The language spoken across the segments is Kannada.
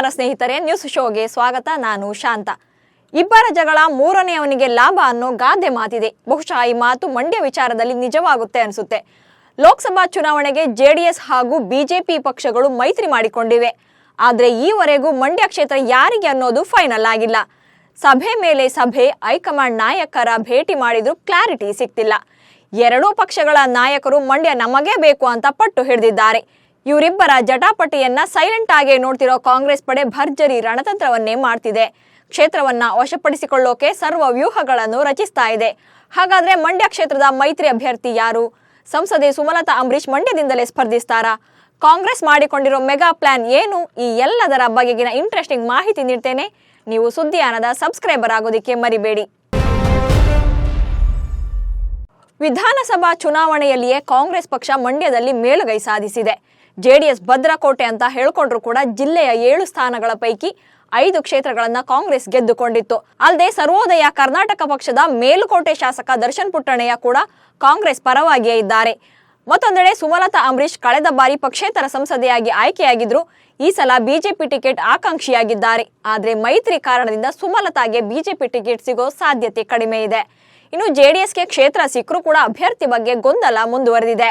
ನಮಸ್ಕಾರ ಸ್ನೇಹಿತರೆ ನ್ಯೂಸ್ ಶೋಗೆ ಸ್ವಾಗತ. ನಾನು ಶಾಂತ. ಇಬ್ಬರ ಜಗಳ ಮೂರನೆಯವನಿಗೆ ಲಾಭ ಅನ್ನೋ ಗಾದೆ ಮಾತಿದೆ. ಬಹುಶಃ ಈ ಮಾತು ಮಂಡ್ಯ ವಿಚಾರದಲ್ಲಿ ನಿಜವಾಗುತ್ತೆ ಅನಿಸುತ್ತೆ. ಲೋಕಸಭಾ ಚುನಾವಣೆಗೆ ಜೆಡಿಎಸ್ ಹಾಗೂ ಬಿಜೆಪಿ ಪಕ್ಷಗಳು ಮೈತ್ರಿ ಮಾಡಿಕೊಂಡಿವೆ. ಆದರೆ ಈವರೆಗೂ ಮಂಡ್ಯ ಕ್ಷೇತ್ರ ಯಾರಿಗೆ ಅನ್ನೋದು ಫೈನಲ್ ಆಗಿಲ್ಲ. ಸಭೆ ಮೇಲೆ ಸಭೆ, ಹೈಕಮಾಂಡ್ ನಾಯಕರ ಭೇಟಿ ಮಾಡಿದ್ರೂ ಕ್ಲಾರಿಟಿ ಸಿಗ್ತಿಲ್ಲ ಎರಡೂ ಪಕ್ಷಗಳ ನಾಯಕರು ಮಂಡ್ಯ ನಮಗೇ ಬೇಕು ಅಂತ ಪಟ್ಟು ಹಿಡಿದಿದ್ದಾರೆ. ಇವರಿಬ್ಬರ ಜಟಾಪಟಿಯನ್ನ ಸೈಲೆಂಟ್ ಆಗಿ ನೋಡ್ತಿರೋ ಕಾಂಗ್ರೆಸ್ ಪಡೆ ಭರ್ಜರಿ ರಣತಂತ್ರವನ್ನೇ ಮಾಡ್ತಿದೆ. ಕ್ಷೇತ್ರವನ್ನ ವಶಪಡಿಸಿಕೊಳ್ಳೋಕೆ ಸರ್ವ ವ್ಯೂಹಗಳನ್ನು ರಚಿಸ್ತಾ ಇದೆ. ಹಾಗಾದ್ರೆ ಮಂಡ್ಯ ಕ್ಷೇತ್ರದ ಮೈತ್ರಿ ಅಭ್ಯರ್ಥಿ ಯಾರು? ಸಂಸದೆ ಸುಮಲತಾ ಅಂಬರೀಶ್ ಮಂಡ್ಯದಿಂದಲೇ ಸ್ಪರ್ಧಿಸ್ತಾರಾ? ಕಾಂಗ್ರೆಸ್ ಮಾಡಿಕೊಂಡಿರೋ ಮೆಗಾ ಪ್ಲಾನ್ ಏನು? ಈ ಎಲ್ಲದರ ಬಗೆಗಿನ ಇಂಟ್ರೆಸ್ಟಿಂಗ್ ಮಾಹಿತಿ ನೀಡ್ತೇನೆ. ನೀವು ಸುದ್ದಿಯಾನದ ಸಬ್ಸ್ಕ್ರೈಬರ್ ಆಗೋದಿಕ್ಕೆ ಮರಿಬೇಡಿ. ವಿಧಾನಸಭಾ ಚುನಾವಣೆಯಲ್ಲಿಯೇ ಕಾಂಗ್ರೆಸ್ ಪಕ್ಷ ಮಂಡ್ಯದಲ್ಲಿ ಮೇಲುಗೈ ಸಾಧಿಸಿದೆ. ಜೆಡಿಎಸ್ ಭದ್ರಕೋಟೆ ಅಂತ ಹೇಳ್ಕೊಂಡ್ರು ಕೂಡ ಜಿಲ್ಲೆಯ ಏಳು ಸ್ಥಾನಗಳ ಪೈಕಿ ಐದು ಕ್ಷೇತ್ರಗಳನ್ನ ಕಾಂಗ್ರೆಸ್ ಗೆದ್ದುಕೊಂಡಿತ್ತು. ಅಲ್ಲದೆ ಸರ್ವೋದಯ ಕರ್ನಾಟಕ ಪಕ್ಷದ ಮೇಲುಕೋಟೆ ಶಾಸಕ ದರ್ಶನ್ ಪುಟ್ಟಣಯ್ಯ ಕೂಡ ಕಾಂಗ್ರೆಸ್ ಪರವಾಗಿಯೇ ಇದ್ದಾರೆ. ಮತ್ತೊಂದೆಡೆ ಸುಮಲತಾ ಅಂಬರೀಶ್ ಕಳೆದ ಬಾರಿ ಪಕ್ಷೇತರ ಸಂಸದೆಯಾಗಿ ಆಯ್ಕೆಯಾಗಿದ್ರು. ಈ ಸಲ ಬಿಜೆಪಿ ಟಿಕೆಟ್ ಆಕಾಂಕ್ಷಿಯಾಗಿದ್ದಾರೆ. ಆದರೆ ಮೈತ್ರಿ ಕಾರಣದಿಂದ ಸುಮಲತಾಗೆ ಬಿಜೆಪಿ ಟಿಕೆಟ್ ಸಿಗೋ ಸಾಧ್ಯತೆ ಕಡಿಮೆ ಇದೆ. ಇನ್ನು ಜೆಡಿಎಸ್ಗೆ ಕ್ಷೇತ್ರ ಸಿಕ್ಕರೂ ಕೂಡ ಅಭ್ಯರ್ಥಿ ಬಗ್ಗೆ ಗೊಂದಲ ಮುಂದುವರೆದಿದೆ.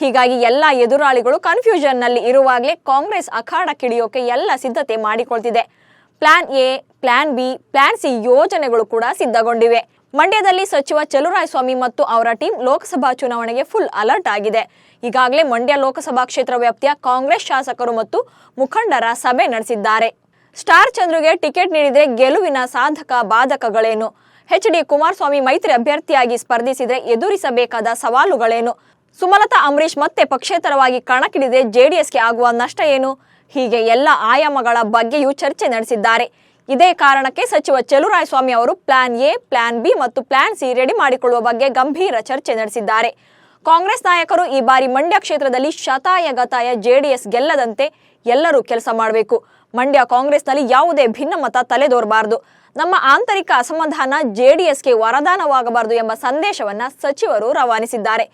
ಹೀಗಾಗಿ ಎಲ್ಲ ಎದುರಾಳಿಗಳು ಕನ್ಫ್ಯೂಷನ್ನಲ್ಲಿ ಇರುವಾಗಲೇ ಕಾಂಗ್ರೆಸ್ ಅಖಾಡಕ್ಕಿಳಿಯೋಕೆ ಎಲ್ಲ ಸಿದ್ಧತೆ ಮಾಡಿಕೊಳ್ತಿದೆ. Plan A, plan B, plan C ಯೋಜನೆಗಳು ಕೂಡ ಸಿದ್ಧಗೊಂಡಿವೆ. ಮಂಡ್ಯದಲ್ಲಿ ಸಚಿವ ಸ್ವಾಮಿ ಮತ್ತು ಅವರ ಟೀಮ್ ಲೋಕಸಭಾ ಚುನಾವಣೆಗೆ ಫುಲ್ ಅಲರ್ಟ್ ಆಗಿದೆ. ಈಗಾಗಲೇ ಮಂಡ್ಯ ಲೋಕಸಭಾ ಕ್ಷೇತ್ರ ವ್ಯಾಪ್ತಿಯ ಕಾಂಗ್ರೆಸ್ ಶಾಸಕರು ಮತ್ತು ಮುಖಂಡರ ಸಭೆ ನಡೆಸಿದ್ದಾರೆ. ಸ್ಟಾರ್ ಚಂದ್ರುಗೆ ಟಿಕೆಟ್ ನೀಡಿದರೆ ಗೆಲುವಿನ ಸಾಧಕ ಬಾಧಕಗಳೇನು? ಎಚ್ ಡಿ ಕುಮಾರಸ್ವಾಮಿ ಮೈತ್ರಿ ಅಭ್ಯರ್ಥಿಯಾಗಿ ಸ್ಪರ್ಧಿಸಿದರೆ ಎದುರಿಸಬೇಕಾದ ಸವಾಲುಗಳೇನು? ಸುಮಲತಾ ಅಂಬರೀಶ್ ಮತ್ತೆ ಪಕ್ಷೇತರವಾಗಿ ಕಣಕ್ಕಿಳಿದ್ರೆ ಜೆಡಿಎಸ್ಗೆ ಆಗುವ ನಷ್ಟ ಏನು? ಹೀಗೆ ಎಲ್ಲ ಆಯಾಮಗಳ ಬಗ್ಗೆಯೂ ಚರ್ಚೆ ನಡೆಸಿದ್ದಾರೆ. ಇದೇ ಕಾರಣಕ್ಕೆ ಸಚಿವ ಸ್ವಾಮಿ ಅವರು ಪ್ಲಾನ್ ಎ, ಪ್ಲಾನ್ ಬಿ ಮತ್ತು ಪ್ಲಾನ್ ಸಿ ರೆಡಿ ಮಾಡಿಕೊಳ್ಳುವ ಬಗ್ಗೆ ಗಂಭೀರ ಚರ್ಚೆ ನಡೆಸಿದ್ದಾರೆ. ಕಾಂಗ್ರೆಸ್ ನಾಯಕರು ಈ ಬಾರಿ ಮಂಡ್ಯ ಕ್ಷೇತ್ರದಲ್ಲಿ ಶತಾಯ ಗತಾಯ ಜೆಡಿಎಸ್ ಗೆಲ್ಲದಂತೆ ಎಲ್ಲರೂ ಕೆಲಸ ಮಾಡಬೇಕು. ಮಂಡ್ಯ ಕಾಂಗ್ರೆಸ್ನಲ್ಲಿ ಯಾವುದೇ ಭಿನ್ನಮತ ತಲೆದೋರಬಾರದು. ನಮ್ಮ ಆಂತರಿಕ ಅಸಮಾಧಾನ ಜೆಡಿಎಸ್ಗೆ ವರದಾನವಾಗಬಾರದು ಎಂಬ ಸಂದೇಶವನ್ನು ಸಚಿವರು ರವಾನಿಸಿದ್ದಾರೆ.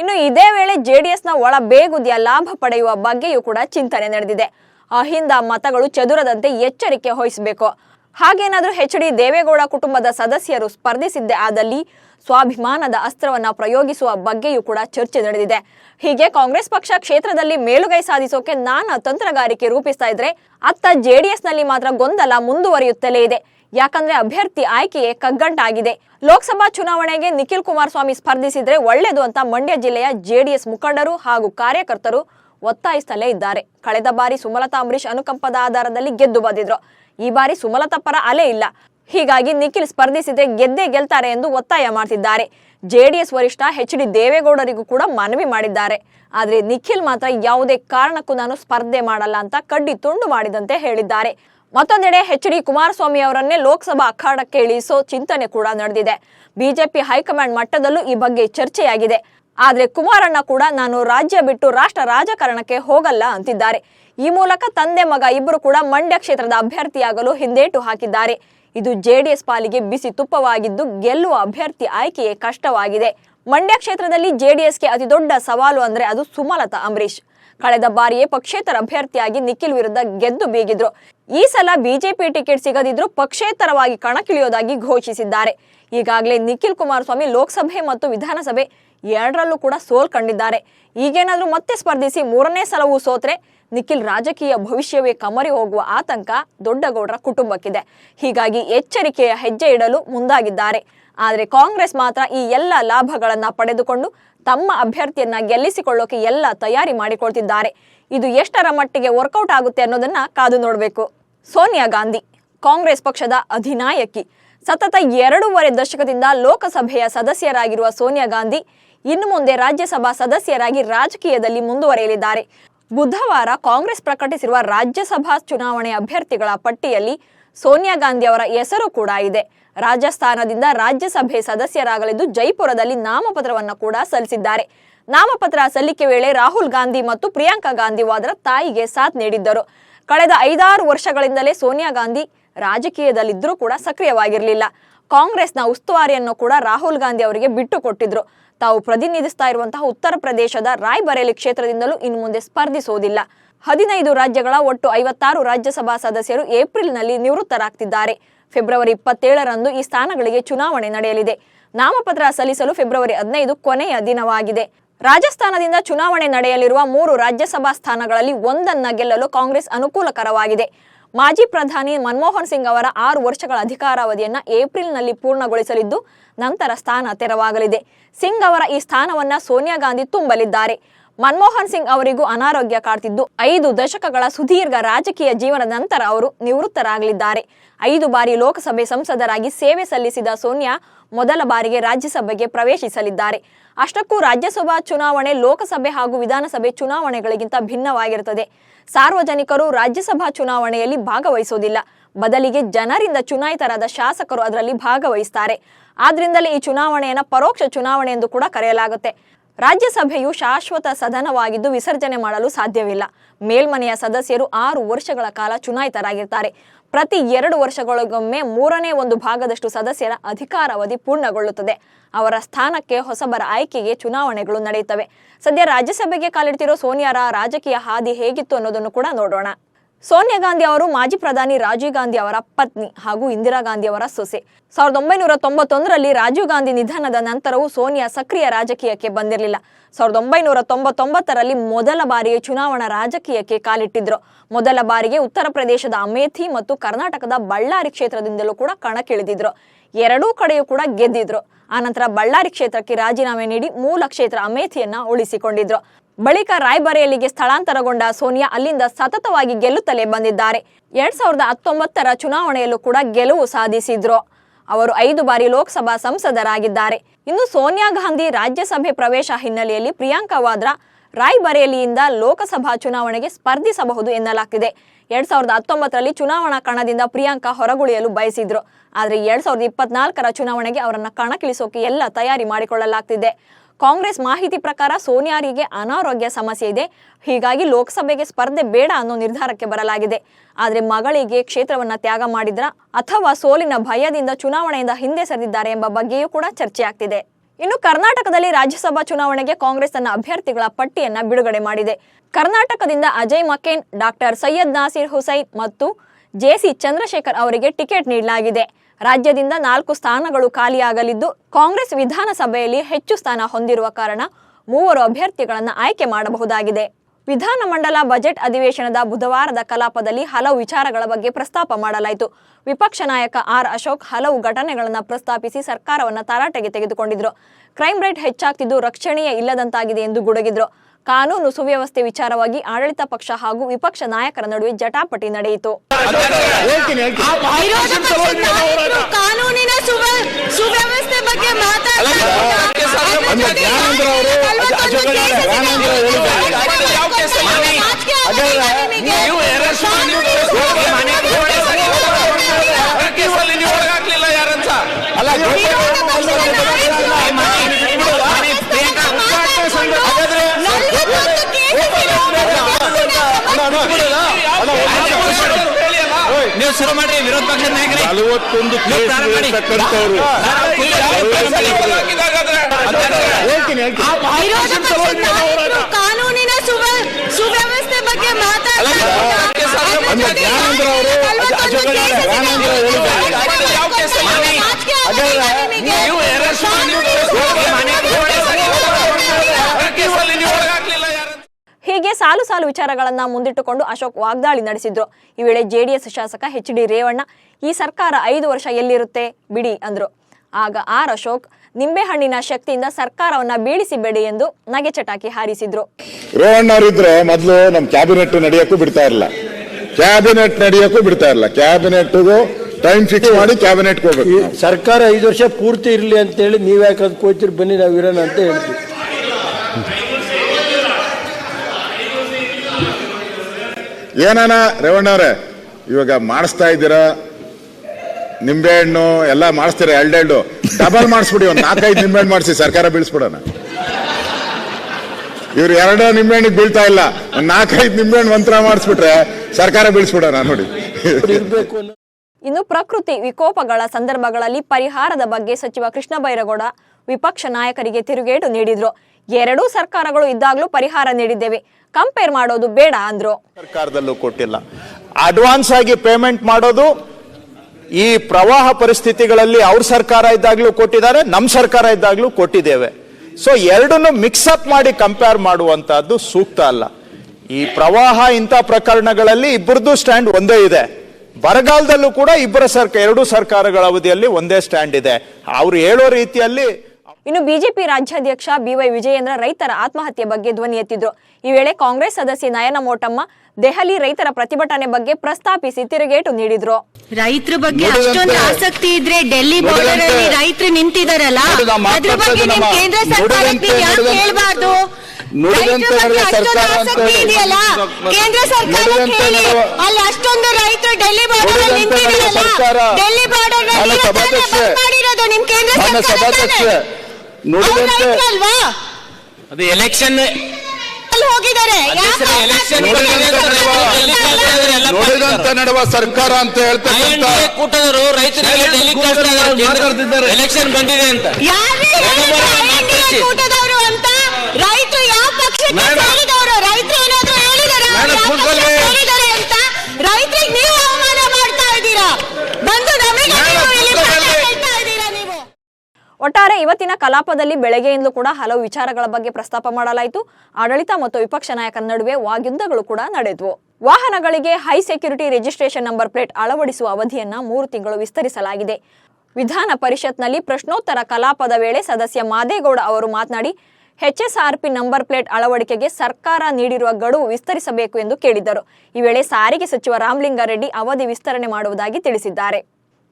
ಇನ್ನು ಇದೇ ವೇಳೆ ಜೆಡಿಎಸ್ನ ಒಳ ಬೇಗುದಿಯ ಲಾಭ ಪಡೆಯುವ ಬಗ್ಗೆಯೂ ಕೂಡ ಚಿಂತನೆ ನಡೆದಿದೆ. ಅಹಿಂದ ಮತಗಳು ಚದುರದಂತೆ ಎಚ್ಚರಿಕೆ ವಹಿಸಬೇಕು. ಹಾಗೇನಾದರೂ ಎಚ್ ಡಿ ದೇವೇಗೌಡ ಕುಟುಂಬದ ಸದಸ್ಯರು ಸ್ಪರ್ಧಿಸಿದ್ದೇ ಆದಲ್ಲಿ ಸ್ವಾಭಿಮಾನದ ಅಸ್ತ್ರವನ್ನ ಪ್ರಯೋಗಿಸುವ ಬಗ್ಗೆಯೂ ಕೂಡ ಚರ್ಚೆ ನಡೆದಿದೆ. ಹೀಗೆ ಕಾಂಗ್ರೆಸ್ ಪಕ್ಷ ಕ್ಷೇತ್ರದಲ್ಲಿ ಮೇಲುಗೈ ಸಾಧಿಸೋಕೆ ನಾನಾ ತಂತ್ರಗಾರಿಕೆ ರೂಪಿಸ್ತಾ ಇದ್ರೆ ಅತ್ತ ಜೆಡಿಎಸ್ನಲ್ಲಿ ಮಾತ್ರ ಗೊಂದಲ ಮುಂದುವರಿಯುತ್ತಲೇ ಇದೆ. ಯಾಕಂದ್ರೆ ಅಭ್ಯರ್ಥಿ ಆಯ್ಕೆಯೇ ಕಗ್ಗಂಟಾಗಿದೆ. ಲೋಕಸಭಾ ಚುನಾವಣೆಗೆ ನಿಖಿಲ್ ಕುಮಾರಸ್ವಾಮಿ ಸ್ಪರ್ಧಿಸಿದ್ರೆ ಒಳ್ಳೆಯದು ಅಂತ ಮಂಡ್ಯ ಜಿಲ್ಲೆಯ ಜೆಡಿಎಸ್ ಮುಖಂಡರು ಹಾಗೂ ಕಾರ್ಯಕರ್ತರು ಒತ್ತಾಯಿಸುತ್ತಲೇ ಇದ್ದಾರೆ. ಕಳೆದ ಬಾರಿ ಸುಮಲತಾ ಅಂಬರೀಶ್ ಅನುಕಂಪದ ಆಧಾರದಲ್ಲಿ ಗೆದ್ದು ಬಂದಿದ್ರು. ಈ ಬಾರಿ ಸುಮಲತಾ ಪರ ಅಲೆ ಇಲ್ಲ. ಹೀಗಾಗಿ ನಿಖಿಲ್ ಸ್ಪರ್ಧಿಸಿದ್ರೆ ಗೆದ್ದೇ ಗೆಲ್ತಾರೆ ಎಂದು ಒತ್ತಾಯ ಮಾಡ್ತಿದ್ದಾರೆ. ಜೆಡಿಎಸ್ ವರಿಷ್ಠ ಎಚ್ ಡಿ ದೇವೇಗೌಡರಿಗೂ ಕೂಡ ಮನವಿ ಮಾಡಿದ್ದಾರೆ. ಆದರೆ ನಿಖಿಲ್ ಮಾತ್ರ ಯಾವುದೇ ಕಾರಣಕ್ಕೂ ನಾನು ಸ್ಪರ್ಧೆ ಮಾಡಲ್ಲ ಅಂತ ಕಡ್ಡಿ ತುಂಡು ಮಾಡಿದಂತೆ ಹೇಳಿದ್ದಾರೆ. ಮತ್ತೊಂದೆಡೆ ಎಚ್ ಡಿ ಕುಮಾರಸ್ವಾಮಿ ಅವರನ್ನೇ ಲೋಕಸಭಾ ಅಖಾಡಕ್ಕೆ ಇಳಿಸೋ ಚಿಂತನೆ ಕೂಡ ನಡೆದಿದೆ. ಬಿಜೆಪಿ ಹೈಕಮಾಂಡ್ ಮಟ್ಟದಲ್ಲೂ ಈ ಬಗ್ಗೆ ಚರ್ಚೆಯಾಗಿದೆ. ಆದ್ರೆ ಕುಮಾರಣ್ಣ ಕೂಡ ನಾನು ರಾಜ್ಯ ಬಿಟ್ಟು ರಾಷ್ಟ್ರ ರಾಜಕಾರಣಕ್ಕೆ ಹೋಗಲ್ಲ ಅಂತಿದ್ದಾರೆ. ಈ ಮೂಲಕ ತಂದೆ ಮಗ ಇಬ್ಬರು ಕೂಡ ಮಂಡ್ಯ ಕ್ಷೇತ್ರದ ಅಭ್ಯರ್ಥಿಯಾಗಲು ಹಿಂದೇಟು ಹಾಕಿದ್ದಾರೆ. ಇದು ಜೆಡಿಎಸ್ ಪಾಲಿಗೆ ಬಿಸಿ ತುಪ್ಪವಾಗಿದ್ದು ಗೆಲ್ಲುವ ಅಭ್ಯರ್ಥಿ ಆಯ್ಕೆಯೇ ಕಷ್ಟವಾಗಿದೆ. ಮಂಡ್ಯ ಕ್ಷೇತ್ರದಲ್ಲಿ ಜೆಡಿಎಸ್ಗೆ ಅತಿ ದೊಡ್ಡ ಸವಾಲು ಅಂದ್ರೆ ಅದು ಸುಮಲತಾ ಅಂಬರೀಶ್ ಕಳೆದ ಬಾರಿಯೇ ಪಕ್ಷೇತರ ಅಭ್ಯರ್ಥಿಯಾಗಿ ನಿಖಿಲ್ ವಿರುದ್ಧ ಗೆದ್ದು ಬೀಗಿದ್ರು. ಈ ಸಲ ಬಿಜೆಪಿ ಟಿಕೆಟ್ ಸಿಗದಿದ್ರು ಪಕ್ಷೇತರವಾಗಿ ಕಣಕ್ಕಿಳಿಯೋದಾಗಿ ಘೋಷಿಸಿದ್ದಾರೆ. ಈಗಾಗಲೇ ನಿಖಿಲ್ ಕುಮಾರಸ್ವಾಮಿ ಲೋಕಸಭೆ ಮತ್ತು ವಿಧಾನಸಭೆ ಎರಡರಲ್ಲೂ ಕೂಡ ಸೋಲ್ ಕಂಡಿದ್ದಾರೆ. ಈಗೇನಾದರೂ ಮತ್ತೆ ಸ್ಪರ್ಧಿಸಿ ಮೂರನೇ ಸಲವೂ ಸೋತ್ರೆ ನಿಖಿಲ್ ರಾಜಕೀಯ ಭವಿಷ್ಯವೇ ಕಮರಿ ಹೋಗುವ ಆತಂಕ ದೊಡ್ಡಗೌಡರ ಕುಟುಂಬಕ್ಕಿದೆ. ಹೀಗಾಗಿ ಎಚ್ಚರಿಕೆಯ ಹೆಜ್ಜೆ ಇಡಲು ಮುಂದಾಗಿದ್ದಾರೆ. ಆದರೆ ಕಾಂಗ್ರೆಸ್ ಮಾತ್ರ ಈ ಎಲ್ಲ ಲಾಭಗಳನ್ನ ಪಡೆದುಕೊಂಡು ತಮ್ಮ ಅಭ್ಯರ್ಥಿಯನ್ನ ಗೆಲ್ಲಿಸಿಕೊಳ್ಳೋಕೆ ಎಲ್ಲ ತಯಾರಿ ಮಾಡಿಕೊಳ್ತಿದ್ದಾರೆ. ಇದು ಎಷ್ಟರ ಮಟ್ಟಿಗೆ ವರ್ಕೌಟ್ ಆಗುತ್ತೆ ಅನ್ನೋದನ್ನ ಕಾದು ನೋಡಬೇಕು. ಸೋನಿಯಾ ಗಾಂಧಿ, ಕಾಂಗ್ರೆಸ್ ಪಕ್ಷದ ಅಧಿನಾಯಕಿ. ಸತತ ಎರಡೂವರೆ ದಶಕದಿಂದ ಲೋಕಸಭೆಯ ಸದಸ್ಯರಾಗಿರುವ ಸೋನಿಯಾ ಗಾಂಧಿ ಇನ್ನು ಮುಂದೆ ರಾಜ್ಯಸಭಾ ಸದಸ್ಯರಾಗಿ ರಾಜಕೀಯದಲ್ಲಿ ಮುಂದುವರೆಯಲಿದ್ದಾರೆ. ಬುಧವಾರ ಕಾಂಗ್ರೆಸ್ ಪ್ರಕಟಿಸಿರುವ ರಾಜ್ಯಸಭಾ ಚುನಾವಣೆ ಅಭ್ಯರ್ಥಿಗಳ ಪಟ್ಟಿಯಲ್ಲಿ ಸೋನಿಯಾ ಗಾಂಧಿ ಅವರ ಹೆಸರು ಕೂಡ ಇದೆ. ರಾಜಸ್ಥಾನದಿಂದ ರಾಜ್ಯಸಭೆ ಸದಸ್ಯರಾಗಲಿದ್ದು ಜೈಪುರದಲ್ಲಿ ನಾಮಪತ್ರವನ್ನು ಕೂಡ ಸಲ್ಲಿಸಿದ್ದಾರೆ. ನಾಮಪತ್ರ ಸಲ್ಲಿಕೆ ವೇಳೆ ರಾಹುಲ್ ಗಾಂಧಿ ಮತ್ತು ಪ್ರಿಯಾಂಕಾ ಗಾಂಧಿ ವಾದ್ರಾ ತಾಯಿಗೆ ಸಾಥ್ ನೀಡಿದ್ದರು. ಕಳೆದ ಐದಾರು ವರ್ಷಗಳಿಂದಲೇ ಸೋನಿಯಾ ಗಾಂಧಿ ರಾಜಕೀಯದಲ್ಲಿದ್ದರೂ ಕೂಡ ಸಕ್ರಿಯವಾಗಿರಲಿಲ್ಲ. ಕಾಂಗ್ರೆಸ್ನ ಉಸ್ತುವಾರಿಯನ್ನು ಕೂಡ ರಾಹುಲ್ ಗಾಂಧಿ ಅವರಿಗೆ ಬಿಟ್ಟು ಕೊಟ್ಟಿದ್ರು. ತಾವು ಪ್ರತಿನಿಧಿಸ್ತಾ ಇರುವಂತಹ ಉತ್ತರ ಪ್ರದೇಶದ ರಾಯ್ಬರೇಲಿ ಕ್ಷೇತ್ರದಿಂದಲೂ ಇನ್ನು ಮುಂದೆ ಸ್ಪರ್ಧಿಸುವುದಿಲ್ಲ ಹದಿನೈದು ರಾಜ್ಯಗಳ ಒಟ್ಟು ಐವತ್ತಾರು ರಾಜ್ಯಸಭಾ ಸದಸ್ಯರು ಏಪ್ರಿಲ್ನಲ್ಲಿ ನಿವೃತ್ತರಾಗ್ತಿದ್ದಾರೆ. ಫೆಬ್ರವರಿ ಇಪ್ಪತ್ತೇಳರಂದು ಈ ಸ್ಥಾನಗಳಿಗೆ ಚುನಾವಣೆ ನಡೆಯಲಿದೆ. ನಾಮಪತ್ರ ಸಲ್ಲಿಸಲು ಫೆಬ್ರವರಿ ಹದಿನೈದು ಕೊನೆಯ ದಿನವಾಗಿದೆ. ರಾಜಸ್ಥಾನದಿಂದ ಚುನಾವಣೆ ನಡೆಯಲಿರುವ ಮೂರು ರಾಜ್ಯಸಭಾ ಸ್ಥಾನಗಳಲ್ಲಿ ಒಂದನ್ನ ಗೆಲ್ಲಲು ಕಾಂಗ್ರೆಸ್ ಅನುಕೂಲಕರವಾಗಿದೆ. ಮಾಜಿ ಪ್ರಧಾನಿ ಮನಮೋಹನ್ ಸಿಂಗ್ ಅವರ ಆರು ವರ್ಷಗಳ ಅಧಿಕಾರಾವಧಿಯನ್ನು ಏಪ್ರಿಲ್ನಲ್ಲಿ ಪೂರ್ಣಗೊಳಿಸಲಿದ್ದು, ನಂತರ ಸ್ಥಾನ ತೆರವಾಗಲಿದೆ. ಸಿಂಗ್ ಅವರ ಈ ಸ್ಥಾನವನ್ನ ಸೋನಿಯಾ ಗಾಂಧಿ ತುಂಬಲಿದ್ದಾರೆ. ಮನಮೋಹನ್ ಸಿಂಗ್ ಅವರಿಗೂ ಅನಾರೋಗ್ಯ ಕಾಡ್ತಿದ್ದು. ಐದು ದಶಕಗಳ ಸುದೀರ್ಘ ರಾಜಕೀಯ ಜೀವನದ ನಂತರ ಅವರು ನಿವೃತ್ತರಾಗಲಿದ್ದಾರೆ. ಐದು ಬಾರಿ ಲೋಕಸಭೆ ಸಂಸದರಾಗಿ ಸೇವೆ ಸಲ್ಲಿಸಿದ ಸೋನಿಯಾ ಮೊದಲ ಬಾರಿಗೆ ರಾಜ್ಯಸಭೆಗೆ ಪ್ರವೇಶಿಸಲಿದ್ದಾರೆ. ಅಷ್ಟಕ್ಕೂ ರಾಜ್ಯಸಭಾ ಚುನಾವಣೆ, ಲೋಕಸಭೆ ಹಾಗೂ ವಿಧಾನಸಭೆ ಚುನಾವಣೆಗಳಿಗಿಂತ ಭಿನ್ನವಾಗಿರುತ್ತದೆ. ಸಾರ್ವಜನಿಕರು ರಾಜ್ಯಸಭಾ ಚುನಾವಣೆಯಲ್ಲಿ ಭಾಗವಹಿಸುವುದಿಲ್ಲ ಬದಲಿಗೆ ಜನರಿಂದ ಚುನಾಯಿತರಾದ ಶಾಸಕರು ಅದರಲ್ಲಿ ಭಾಗವಹಿಸುತ್ತಾರೆ ಆದ್ರಿಂದಲೇ ಈ ಚುನಾವಣೆಯನ್ನು ಪರೋಕ್ಷ ಚುನಾವಣೆ ಎಂದು ಕೂಡ ಕರೆಯಲಾಗುತ್ತೆ. ರಾಜ್ಯಸಭೆಯು ಶಾಶ್ವತ ಸದನವಾಗಿದ್ದು ವಿಸರ್ಜನೆ ಮಾಡಲು ಸಾಧ್ಯವಿಲ್ಲ. ಮೇಲ್ಮನೆಯ ಸದಸ್ಯರು ಆರು ವರ್ಷಗಳ ಕಾಲ ಚುನಾಯಿತರಾಗಿರ್ತಾರೆ. ಪ್ರತಿ ಎರಡು ವರ್ಷಗಳಿಗೊಮ್ಮೆ ಮೂರನೇ ಒಂದು ಭಾಗದಷ್ಟು ಸದಸ್ಯರ ಅಧಿಕಾರಾವಧಿ ಪೂರ್ಣಗೊಳ್ಳುತ್ತದೆ. ಅವರ ಸ್ಥಾನಕ್ಕೆ ಹೊಸಬರ ಆಯ್ಕೆಗೆ ಚುನಾವಣೆಗಳು ನಡೆಯುತ್ತವೆ. ಸದ್ಯ ರಾಜ್ಯಸಭೆಗೆ ಕಾಲಿಡ್ತಿರೋ ಸೋನಿಯಾರ ರಾಜಕೀಯ ಹಾದಿ ಹೇಗಿತ್ತು ಅನ್ನೋದನ್ನು ಕೂಡ ನೋಡೋಣ. ಸೋನಿಯಾ ಗಾಂಧಿ ಅವರು, ಮಾಜಿ ಪ್ರಧಾನಿ ರಾಜೀವ್ ಗಾಂಧಿ ಅವರ ಪತ್ನಿ ಹಾಗೂ ಇಂದಿರಾ ಗಾಂಧಿ ಅವರ ಸೊಸೆ. ಸಾವಿರದ ಒಂಬೈನೂರ ತೊಂಬತ್ತೊಂದರಲ್ಲಿ ರಾಜೀವ್ ಗಾಂಧಿ ನಿಧನದ ನಂತರವೂ ಸೋನಿಯಾ ಸಕ್ರಿಯ ರಾಜಕೀಯಕ್ಕೆ ಬಂದಿರಲಿಲ್ಲ. ಸಾವಿರದ ಒಂಬೈನೂರ ತೊಂಬತ್ತೊಂಬತ್ತರಲ್ಲಿ ಮೊದಲ ಬಾರಿಗೆ ಚುನಾವಣಾ ರಾಜಕೀಯಕ್ಕೆ ಕಾಲಿಟ್ಟಿದ್ರು. ಮೊದಲ ಬಾರಿಗೆ ಉತ್ತರ ಪ್ರದೇಶದ ಅಮೇಥಿ ಮತ್ತು ಕರ್ನಾಟಕದ ಬಳ್ಳಾರಿ ಕ್ಷೇತ್ರದಿಂದಲೂ ಕೂಡ ಕಣಕ್ಕಿಳಿದಿದ್ರು. ಎರಡೂ ಕಡೆಯೂ ಕೂಡ ಗೆದ್ದಿದ್ರು. ಆನಂತರ ಬಳ್ಳಾರಿ ಕ್ಷೇತ್ರಕ್ಕೆ ರಾಜೀನಾಮೆ ನೀಡಿ ಮೂಲ ಕ್ಷೇತ್ರ ಅಮೇಥಿಯನ್ನ ಉಳಿಸಿಕೊಂಡಿದ್ರು. ಬಳಿಕ ರಾಯ್ಬರೇಲಿಗೆ ಸ್ಥಳಾಂತರಗೊಂಡ ಸೋನಿಯಾ ಅಲ್ಲಿಂದ ಸತತವಾಗಿ ಗೆಲ್ಲುತ್ತಲೇ ಬಂದಿದ್ದಾರೆ. ಎರಡ್ ಸಾವಿರದ ಹತ್ತೊಂಬತ್ತರ ಚುನಾವಣೆಯಲ್ಲೂ ಕೂಡ ಗೆಲುವು ಸಾಧಿಸಿದ್ರು. ಅವರು ಐದು ಬಾರಿ ಲೋಕಸಭಾ ಸಂಸದರಾಗಿದ್ದಾರೆ. ಇನ್ನು ಸೋನಿಯಾ ಗಾಂಧಿ ರಾಜ್ಯಸಭೆ ಪ್ರವೇಶ ಹಿನ್ನೆಲೆಯಲ್ಲಿ ಪ್ರಿಯಾಂಕಾ ವಾದ್ರಾ ರಾಯ್ಬರೇಲಿಯಿಂದ ಲೋಕಸಭಾ ಚುನಾವಣೆಗೆ ಸ್ಪರ್ಧಿಸಬಹುದು ಎನ್ನಲಾಗ್ತಿದೆ ಎರಡ್ ಸಾವಿರದ ಹತ್ತೊಂಬತ್ತರಲ್ಲಿ ಚುನಾವಣಾ ಕಣದಿಂದ ಪ್ರಿಯಾಂಕಾ ಹೊರಗುಳಿಯಲು ಬಯಸಿದ್ರು. ಆದರೆ ಎರಡ್ ಸಾವಿರದ ಇಪ್ಪತ್ನಾಲ್ಕರ ಚುನಾವಣೆಗೆ ಅವರನ್ನು ಕಣಕ್ಕಿಳಿಸೋಕೆ ಎಲ್ಲ ತಯಾರಿ ಮಾಡಿಕೊಳ್ಳಲಾಗ್ತಿದೆ. ಕಾಂಗ್ರೆಸ್ ಮಾಹಿತಿ ಪ್ರಕಾರ ಸೋನಿಯಾರಿಗೆ ಅನಾರೋಗ್ಯ ಸಮಸ್ಯೆ ಇದೆ. ಹೀಗಾಗಿ ಲೋಕಸಭೆಗೆ ಸ್ಪರ್ಧೆ ಬೇಡ ಅನ್ನೋ ನಿರ್ಧಾರಕ್ಕೆ ಬರಲಾಗಿದೆ. ಆದರೆ ಮಗಳಿಗೆ ಕ್ಷೇತ್ರವನ್ನ ತ್ಯಾಗ ಮಾಡಿದ್ರ ಅಥವಾ ಸೋಲಿನ ಭಯದಿಂದ ಚುನಾವಣೆಯಿಂದ ಹಿಂದೆ ಸರಿದಿದ್ದಾರೆ ಎಂಬ ಬಗ್ಗೆಯೂ ಕೂಡ ಚರ್ಚೆಯಾಗ್ತಿದೆ ಇನ್ನು ಕರ್ನಾಟಕದಲ್ಲಿ ರಾಜ್ಯಸಭಾ ಚುನಾವಣೆಗೆ ಕಾಂಗ್ರೆಸ್ ತನ್ನ ಅಭ್ಯರ್ಥಿಗಳ ಪಟ್ಟಿಯನ್ನ ಬಿಡುಗಡೆ ಮಾಡಿದೆ. ಕರ್ನಾಟಕದಿಂದ ಅಜಯ್ ಮಕೇನ್, ಡಾಕ್ಟರ್ ಸೈಯದ್ ನಾಸೀರ್ ಹುಸೈನ್ ಮತ್ತು ಜೆಸಿ ಚಂದ್ರಶೇಖರ್ ಅವರಿಗೆ ಟಿಕೆಟ್ ನೀಡಲಾಗಿದೆ. ರಾಜ್ಯದಿಂದ ನಾಲ್ಕು ಸ್ಥಾನಗಳು ಖಾಲಿಯಾಗಲಿದ್ದು ಕಾಂಗ್ರೆಸ್ ವಿಧಾನಸಭೆಯಲ್ಲಿ ಹೆಚ್ಚು ಸ್ಥಾನ ಹೊಂದಿರುವ ಕಾರಣ ಮೂವರು ಅಭ್ಯರ್ಥಿಗಳನ್ನು ಆಯ್ಕೆ ಮಾಡಬಹುದಾಗಿದೆ. ವಿಧಾನಮಂಡಲ ಬಜೆಟ್ ಅಧಿವೇಶನದ ಬುಧವಾರದ ಕಲಾಪದಲ್ಲಿ ಹಲವು ವಿಚಾರಗಳ ಬಗ್ಗೆ ಪ್ರಸ್ತಾಪ ಮಾಡಲಾಯಿತು. ವಿಪಕ್ಷ ನಾಯಕ ಆರ್ ಅಶೋಕ್ ಹಲವು ಘಟನೆಗಳನ್ನು ಪ್ರಸ್ತಾಪಿಸಿ ಸರ್ಕಾರವನ್ನು ತರಾಟೆಗೆ ತೆಗೆದುಕೊಂಡಿದ್ರು. ಕ್ರೈಮ್ ರೇಟ್ ಹೆಚ್ಚಾಗ್ತಿದ್ದು ರಕ್ಷಣೆಯೇ ಇಲ್ಲದಂತಾಗಿದೆ ಎಂದು ಗುಡುಗಿದ್ರು. ಕಾನೂನು ಸುವ್ಯವಸ್ಥೆ ವಿಚಾರವಾಗಿ ಆಡಳಿತ ಪಕ್ಷ ಹಾಗೂ ವಿಪಕ್ಷ ನಾಯಕರ ನಡುವೆ ಜಟಾಪಟಿ ನಡೆಯಿತು ಸುವ್ಯವಸ್ಥೆ ಬಗ್ಗೆ. ಅಂದ್ರೆ ಜ್ಞಾನೇಂದ್ರ ಅವರು ಅಜ- ಅಶೋಕ್ ಅವರೇ, ಜ್ಞಾನೇಂದ್ರ ಅವರು ಹೇಳಿದ್ದಾರೆ. ನಾಚಿಕೆ ಆಗೋದಿಲ್ಲ ನಿಮಗೆ? ನೀವು ಅರೆಸ್ಟ್ ಮಾಡಿ ಹೋಗಿ ಮನೆಗೆ ಹೋಗಿ ಕೇಸಲ್ಲಿ ನೀವು ಒಳಗಾಗ್ಲಿಲ್ಲ ಯಾರಂತ ಅಲ್ಲ ವಿರೋಧ ಪಕ್ಷದ ನಾಯಕರು ಮನೆ ಪ್ರಿಯಾಂಕಾ ಮಾತಾಡ್ಕೊಂಡು ಹಾಗಾದ್ರೆ ನಲವತ್ತೊಂದು ಕೇಸುಗಳು ಅಣ್ಣ, ಅಣ್ಣ, ಅಣ್ಣ, ಒಂದು ನಿಮಿಷ. ಹೇಳಿ ಅಲ್ಲ ಓಯ್, ನೀವು ಶುರು ಮಾಡ್ರಿ ವಿರೋಧ ಪಕ್ಷದ ನಾಯಕರೇ ನಲವತ್ತೊಂದು ಹೇಳ್ತೀನಿ ಹೇಳ್ತೀನಿ ವಿರೋಧ ಪಕ್ಷದ ನಾಯಕರು ಕಾನೂನಿನ ಸುವ- ಸುವ್ಯವಸ್ಥೆ ಬಗ್ಗೆ ಮಾತಾಡ್ತಾರೆ. ಅಂದ್ರೆ ಜ್ಞಾನೇಂದ್ರ ಅವರು ಅಜ- ಅಶೋಕ್ ಅವರೇ, ಜ್ಞಾನೇಂದ್ರ ಅವರು ಹೇಳಿದ್ದಾರೆ. ನಾಚಿಕೆ ಆಗೋದಿಲ್ಲ ನಿಮಗೆ? ನೀವು ಅರೆಸ್ಟ್ ಮಾಡಿ ಹೋಗಿ ಮನೆಗೆ ಹೋಗಿ ಕೇಸಲ್ಲಿ ನೀವು ಒಳಗಾಗ್ಲಿಲ್ಲ ಯಾರಂತ ಹೀಗೆ ಸಾಲು ಸಾಲು ವಿಚಾರಗಳನ್ನ ಮುಂದಿಟ್ಟುಕೊಂಡು ಅಶೋಕ್ ವಾಗ್ದಾಳಿ ನಡೆಸಿದ್ರು. ಈ ವೇಳೆ ಜೆಡಿಎಸ್ ಶಾಸಕ ಎಚ್ ಡಿ ರೇವಣ್ಣ ಈ ಸರ್ಕಾರ ಐದು ವರ್ಷ ಎಲ್ಲಿರುತ್ತೆ ಬಿಡಿ ಅಂದ್ರು. ಆಗ ಆರ್ ಅಶೋಕ್ ನಿಂಬೆಹಣ್ಣಿನ ಶಕ್ತಿಯಿಂದ ಸರ್ಕಾರವನ್ನ ಬೀಳಿಸಿಬೇಡಿ ಎಂದು ನಗೆ ಚಟಾಕಿ ಹಾರಿಸಿದ್ರು. ರೇವಣ್ಣ ಅವರಿದ್ರೆ ಮೊದಲು ನಮ್ಮ ಕ್ಯಾಬಿನೆಟ್ ನಡೆಯಕ್ಕೂ ಬಿಡ್ತಾ ಇರಲ್ಲ ಕ್ಯಾಬಿನೆಟ್ ನಡೆಯಕ್ಕೂ ಬಿಡ್ತಾ ಇರಲ್ಲ ಕ್ಯಾಬಿನೆಟ್ಗೂ ಟೈಮ್ ಫಿಕ್ಸ್ ಮಾಡಿ ಕ್ಯಾಬಿನೆಟ್ ಈ ಹೋಗ್ಬೇಕು ಸರ್ಕಾರ ಐದು ವರ್ಷ ಪೂರ್ತಿ ಇರಲಿ ಅಂತೇಳಿ ನೀವು ಯಾಕೆ ಅದಕ್ಕೆ ಹೋಗ್ತೀರಿ ಬನ್ನಿ ನಾವು ಇರೋಣ ಅಂತ ಹೇಳ್ತೀವಿ. ಏನಾನ ರೇವಣ್ಣ ಅವರೇ, ಇವಾಗ ಮಾಡಿಸ್ತಾ ಇದ್ದೀರಾ? ನಿಂಬೆಹಣ್ಣು, ಎಲ್ಲ ಮಾಡಿಸ್ತೀರಾ? ಎರಡೆರಡು ಡಬಲ್ ಮಾಡಿಸ್ಬಿಡಿ, ಒಂದು ನಾಲ್ಕೈದು ನಿಂಬೆಹಣ್ಣು ಮಾಡಿಸಿ, ಸರ್ಕಾರ ಬೀಳಿಸ್ಬಿಡೋಣ. ಇವ್ರು ಎರಡೋ ನಿಂಬೆಹಣ್ಣಿಗೆ ಬೀಳ್ತಾ ಇಲ್ಲ. ಒಂದು ನಾಲ್ಕೈದು ನಿಂಬೆಹಣ್ಣು ಮಂತ್ರ ಮಾಡಿಸ್ಬಿಟ್ರೆ ಸರ್ಕಾರ ಬೀಳಿಸ್ಬಿಡೋಣ, ನೋಡಿ. ಇನ್ನು ಪ್ರಕೃತಿ ವಿಕೋಪಗಳ ಸಂದರ್ಭಗಳಲ್ಲಿ ಪರಿಹಾರದ ಬಗ್ಗೆ ಸಚಿವ ಕೃಷ್ಣ ಬೈರಗೌಡ ವಿಪಕ್ಷ ನಾಯಕರಿಗೆ ತಿರುಗೇಟು ನೀಡಿದ್ರು. ಎರಡೂ ಸರ್ಕಾರಗಳು ಇದ್ದಾಗಲೂ ಪರಿಹಾರ ನೀಡಿದ್ದೇವೆ. ಕಂಪೇರ್ ಮಾಡೋದು ಬೇಡ ಅಂದ್ರು. ಸರ್ಕಾರದಲ್ಲೂ ಕೊಟ್ಟಿಲ್ಲ. ಅಡ್ವಾನ್ಸ್ ಆಗಿ ಪೇಮೆಂಟ್ ಮಾಡೋದು ಈ ಪ್ರವಾಹ ಪರಿಸ್ಥಿತಿಗಳಲ್ಲಿ ಅವ್ರ ಸರ್ಕಾರ ಇದ್ದಾಗ್ಲೂ ಕೊಟ್ಟಿದ್ದಾರೆ ನಮ್ಮ ಸರ್ಕಾರ ಇದ್ದಾಗ್ಲೂ ಕೊಟ್ಟಿದ್ದೇವೆ. ಸೊ ಎರಡನ್ನು ಮಿಕ್ಸಪ್ ಮಾಡಿ ಕಂಪೇರ್ ಮಾಡುವಂತಹದ್ದು ಸೂಕ್ತ ಅಲ್ಲ. ಈ ಪ್ರವಾಹ ಇಂಥ ಪ್ರಕರಣಗಳಲ್ಲಿ ಇಬ್ಬರದ್ದು ಸ್ಟ್ಯಾಂಡ್ ಒಂದೇ ಇದೆ. ಬರಗಾಲದಲ್ಲೂ ಕೂಡ ಇಬ್ಬರ ಸರ್ಕಾರ ಎರಡೂ ಸರ್ಕಾರಗಳ ಅವಧಿಯಲ್ಲಿ ಒಂದೇ ಸ್ಟ್ಯಾಂಡ್ ಇದೆ. ಅವ್ರು ಹೇಳೋ ರೀತಿಯಲ್ಲಿ ಇನ್ನು ಬಿಜೆಪಿ ರಾಜ್ಯಾಧ್ಯಕ್ಷ ಬಿವೈ ವಿಜಯೇಂದ್ರ ರೈತರ ಆತ್ಮಹತ್ಯೆ ಬಗ್ಗೆ ಧ್ವನಿ ಎತ್ತಿದ್ರು. ಈ ವೇಳೆ ಕಾಂಗ್ರೆಸ್ ಸದಸ್ಯೆ ನಯನ ಮೋಟಮ್ಮ ದೆಹಲಿ ರೈತರ ಪ್ರತಿಭಟನೆ ಬಗ್ಗೆ ಪ್ರಸ್ತಾಪಿಸಿ ತಿರುಗೇಟು ನೀಡಿದ್ರು. ರೈತರ ಬಗ್ಗೆ ಅಷ್ಟೊಂದು ಆಸಕ್ತಿ ಇದ್ರೆ ಡೆಲ್ಲಿ ಬಾರ್ಡರ್ ಅಲ್ಲಿ ರೈತರು ನಿಂತಿದಾರಲ್ಲ? ಅದ್ರ ಬಗ್ಗೆ ನಿಮ್ ಕೇಂದ್ರ ಸರ್ಕಾರಕ್ಕೆ ಯಾಕೆ ಹೇಳ್ಬಾರ್ದು? ರೈತರ ಬಗ್ಗೆ ಅಷ್ಟೊಂದು ಸರ್ಕಾರ ಅಂತ ಆಸಕ್ತಿ ಹೇಳಿ. ಇದೆಯಲ್ಲ? ಕೇಂದ್ರ ಸರ್ಕಾರ ನುಡಿದಂತೆ ಹೇಳಿ ಅಲ್ಲಿ ಅಷ್ಟೊಂದು ರೈತರು ಡೆಲ್ಲಿ ಬಾರ್ಡರ್ ಅಲ್ಲಿ ನಿಂತಿದಾರಲ್ಲ? ಡೆಲ್ಲಿ ಬಾರ್ಡರ್. ಮಾಡಿರೋದು ನಿಮ್ ಕೇಂದ್ರ ಸರ್ಕಾರ ನುಡಿದಂತೆ ಅದು ಎಲೆಕ್ಷನ್ ನುಡಿದಂತೆ ನಡೆಯುವ ಸರ್ಕಾರ ಅಂತ ಹೇಳ್ತಕ್ಕಂಥ ಕೂಟದರು ರೈತರಿಗೆ ಎಲೆಕ್ಷನ್ ಬಂದಿದೆ ಅಂತ. ಯಾರೇ ಹೇಳಿದ್ರು ಕೂಟದವರು ಅಂತ? ರೈತರು ಯಾವ ಪಕ್ಷಕ್ಕೆ ಮೇಡಮ್. ಸೇರಿದವರು ರೈತರು ಏನಾದ್ರು ಹೇಳಿದಾರ ಮೇಡಮ್, ಕೂತ್ಕೊಳ್ಳಿ. ಹೇಳಿದ್ದಾರೆ ಅಂತ ರೈತರಿಗೆ ನೀವು ಅವಮಾನ ಮಾಡ್ತಾ ಇದ್ದೀರಾ ಬಂದು ನಮಗೆ ಮೇಡಮ್, ನೀವು ಇಲ್ಲಿ ಕೂತ್ಕೊಳ್ಳಿ. ಪಾಠ ಹೇಳ್ತಾ ಇದ್ದೀರಾ ನೀವು ಒಟ್ಟಾರೆ ಇವತ್ತಿನ ಕಲಾಪದಲ್ಲಿ ಬೆಳಗ್ಗೆಯಿಂದಲೂ ಕೂಡ ಹಲವು ವಿಚಾರಗಳ ಬಗ್ಗೆ ಪ್ರಸ್ತಾಪ ಮಾಡಲಾಯಿತು. ಆಡಳಿತ ಮತ್ತು ವಿಪಕ್ಷ ನಾಯಕರ ನಡುವೆ ವಾಗ್ಯುದ್ಧಗಳು ಕೂಡ ನಡೆದವು. ವಾಹನಗಳಿಗೆ high security registration number plate ಅಳವಡಿಸುವ ಅವಧಿಯನ್ನ ಮೂರು ತಿಂಗಳು ವಿಸ್ತರಿಸಲಾಗಿದೆ. ವಿಧಾನ ಪರಿಷತ್ನಲ್ಲಿ ಪ್ರಶ್ನೋತ್ತರ ಕಲಾಪದ ವೇಳೆ ಸದಸ್ಯ ಮಾದೇಗೌಡ ಅವರು ಮಾತನಾಡಿ ಎಚ್ಎಸ್ಆರ್ಪಿ ನಂಬರ್ ಪ್ಲೇಟ್ ಅಳವಡಿಕೆಗೆ ಸರ್ಕಾರ ನೀಡಿರುವ ಗಡುವು ವಿಸ್ತರಿಸಬೇಕು ಎಂದು ಕೇಳಿದರು ಈ ವೇಳೆ ಸಾರಿಗೆ ಸಚಿವ ರಾಮಲಿಂಗಾರೆಡ್ಡಿ ಅವಧಿ ವಿಸ್ತರಣೆ ಮಾಡುವುದಾಗಿ ತಿಳಿಸಿದ್ದಾರೆ.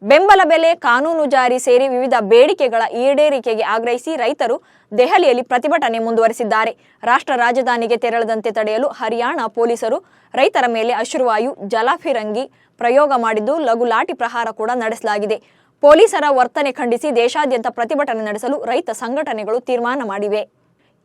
ಬೆಂಬಲ ಬೆಲೆ, ಕಾನೂನು ಜಾರಿ ಸೇರಿ ವಿವಿಧ ಬೇಡಿಕೆಗಳ ಈಡೇರಿಕೆಗೆ ಆಗ್ರಹಿಸಿ ರೈತರು ದೆಹಲಿಯಲ್ಲಿ ಪ್ರತಿಭಟನೆ ಮುಂದುವರೆಸಿದ್ದಾರೆ. ರಾಷ್ಟ್ರ ರಾಜಧಾನಿಗೆ ತೆರಳದಂತೆ ತಡೆಯಲು ಹರಿಯಾಣ ಪೊಲೀಸರು ರೈತರ ಮೇಲೆ ಅಶ್ರುವಾಯು, ಜಲಫಿರಂಗಿ ಪ್ರಯೋಗ ಮಾಡಿದ್ದು ಲಘು ಲಾಠಿ ಪ್ರಹಾರ ಕೂಡ ನಡೆಸಲಾಗಿದೆ. ಪೊಲೀಸರ ವರ್ತನೆ ಖಂಡಿಸಿ ದೇಶಾದ್ಯಂತ ಪ್ರತಿಭಟನೆ ನಡೆಸಲು ರೈತ ಸಂಘಟನೆಗಳು ತೀರ್ಮಾನ ಮಾಡಿವೆ.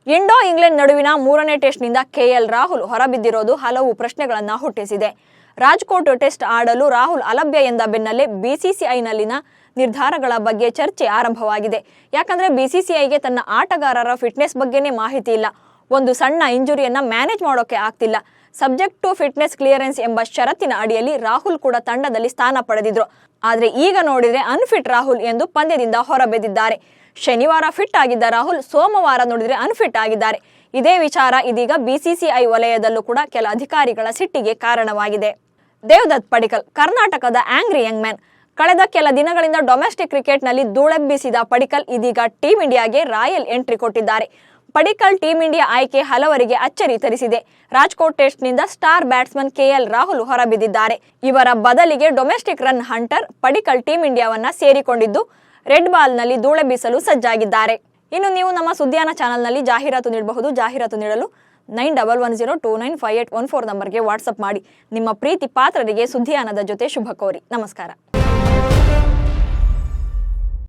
ಇಂಡೋ ಇಂಗ್ಲೆಂಡ್ ನಡುವಿನ ಮೂರನೇ ಟೆಸ್ಟ್ನಿಂದ ಕೆಎಲ್ ರಾಹುಲ್ ಹೊರಬಿದ್ದಿರೋದು ಹಲವು ಪ್ರಶ್ನೆಗಳನ್ನು ಹುಟ್ಟಿಸಿದೆ. ರಾಜ್ಕೋಟ್ ಟೆಸ್ಟ್ ಆಡಲು ರಾಹುಲ್ ಅಲಭ್ಯ ಎಂದ ಬೆನ್ನಲ್ಲೇ ಬಿಸಿಸಿಐನಲ್ಲಿನ ನಿರ್ಧಾರಗಳ ಬಗ್ಗೆ ಚರ್ಚೆ ಆರಂಭವಾಗಿದೆ. ಯಾಕಂದ್ರೆ ಬಿಸಿಸಿಐಗೆ ತನ್ನ ಆಟಗಾರರ ಫಿಟ್ನೆಸ್ ಬಗ್ಗೆನೇ ಮಾಹಿತಿ ಇಲ್ಲ. ಒಂದು ಸಣ್ಣ ಇಂಜುರಿಯನ್ನ ಮ್ಯಾನೇಜ್ ಮಾಡೋಕೆ ಆಗ್ತಿಲ್ಲ. ಸಬ್ಜೆಕ್ಟ್ ಟು ಫಿಟ್ನೆಸ್ ಕ್ಲಿಯರೆನ್ಸ್ ಎಂಬ ಷರತ್ತಿನ ಅಡಿಯಲ್ಲಿ ರಾಹುಲ್ ಕೂಡ ತಂಡದಲ್ಲಿ ಸ್ಥಾನ ಪಡೆದಿದ್ರು. ಆದ್ರೆ ಈಗ ನೋಡಿದ್ರೆ ಅನ್ಫಿಟ್ ರಾಹುಲ್ ಎಂದು ಪಂದ್ಯದಿಂದ ಹೊರಬಿದ್ದಿದ್ದಾರೆ ಶನಿವಾರ ಫಿಟ್ ಆಗಿದ್ದ ರಾಹುಲ್ ಸೋಮವಾರ ನೋಡಿದ್ರೆ ಅನ್ಫಿಟ್ ಆಗಿದ್ದಾರೆ. ಇದೇ ವಿಚಾರ ಇದೀಗ ಬಿಸಿಸಿಐ ವಲಯದಲ್ಲೂ ಕೂಡ ಕೆಲ ಅಧಿಕಾರಿಗಳ ಸಿಟ್ಟಿಗೆ ಕಾರಣವಾಗಿದೆ. ದೇವದತ್ ಪಡಿಕಲ್, ಕರ್ನಾಟಕದ ಆಂಗ್ರಿ ಯಂಗ್ ಮ್ಯಾನ್. ಕಳೆದ ಕೆಲ ದಿನಗಳಿಂದ ಡೊಮೆಸ್ಟಿಕ್ ಕ್ರಿಕೆಟ್ನಲ್ಲಿ ಧೂಳೆಬ್ಬಿಸಿದ ಪಡಿಕಲ್ ಇದೀಗ ಟೀಂ ಇಂಡಿಯಾಗೆ ರಾಯಲ್ ಎಂಟ್ರಿ ಕೊಟ್ಟಿದ್ದಾರೆ. ಪಡಿಕಲ್ ಟೀಂ ಇಂಡಿಯಾ ಆಯ್ಕೆ ಹಲವರಿಗೆ ಅಚ್ಚರಿ ತರಿಸಿದೆ. ರಾಜ್ಕೋಟ್ ಟೆಸ್ಟ್ನಿಂದ ಸ್ಟಾರ್ ಬ್ಯಾಟ್ಸ್ಮನ್ ಕೆಎಲ್ ರಾಹುಲ್ ಹೊರಬಿದ್ದಿದ್ದಾರೆ. ಇವರ ಬದಲಿಗೆ domestic run hunter Padikkal team ಇಂಡಿಯಾವನ್ನ ಸೇರಿಕೊಂಡಿದ್ದು, ರೆಡ್ ಬಾಲ್ನಲ್ಲಿ ಧೂಳೆಬ್ಬಿಸಲು ಸಜ್ಜಾಗಿದ್ದಾರೆ. ಇನ್ನು ನೀವು ನಮ್ಮ ಸುದ್ದಿಯಾನ ಚಾನೆಲ್ನಲ್ಲಿ ಜಾಹೀರಾತು ನೀಡಬಹುದು. ಜಾಹೀರಾತು ನೀಡಲು nine double one zero two nine five eight one four ನಂಬರ್ಗೆ ವಾಟ್ಸಪ್ ಮಾಡಿ. ನಿಮ್ಮ ಪ್ರೀತಿ ಪಾತ್ರರಿಗೆ ಸುದ್ದಿಯಾನದ ಜೊತೆ ಶುಭ ಕೋರಿ. ನಮಸ್ಕಾರ.